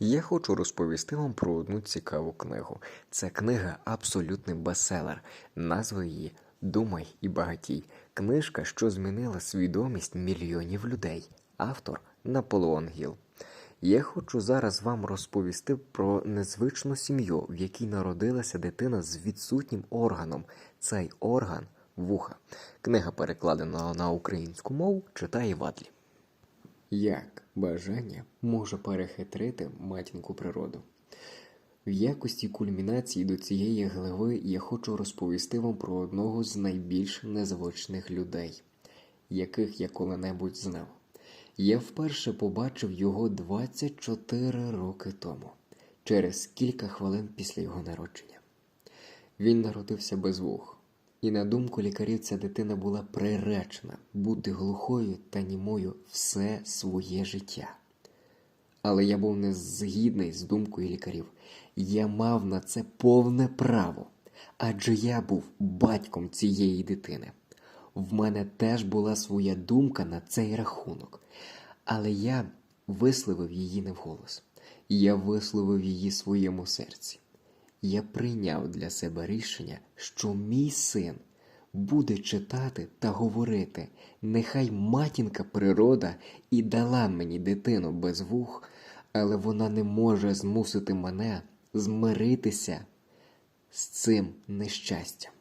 Я хочу розповісти вам про одну цікаву книгу. Це книга абсолютний бестселер. Назва її Думай і багатій. Книжка, що змінила свідомість мільйонів людей. Автор Наполеон Гіл. Я хочу зараз вам розповісти про незвичну сім'ю, в якій народилася дитина з відсутнім органом. Цей орган вуха. Книга перекладена на українську мову, читає Вадлі. Як бажання може перехитрити матінку природу? В якості кульмінації до цієї глави я хочу розповісти вам про одного з найбільш незвичних людей, яких я коли-небудь знав. Я вперше побачив його 24 роки тому, через кілька хвилин після його народження. Він народився без вух, і на думку лікарів ця дитина була приречена бути глухою та німою все своє життя. Але я був не згідний з думкою лікарів. Я мав на це повне право, адже я був батьком цієї дитини. В мене теж була своя думка на цей рахунок, але я висловив її не вголос. Я висловив її своєму серці. Я прийняв для себе рішення, що мій син буде читати та говорити, нехай матінка природа і дала мені дитину без вух, але вона не може змусити мене змиритися з цим нещастям.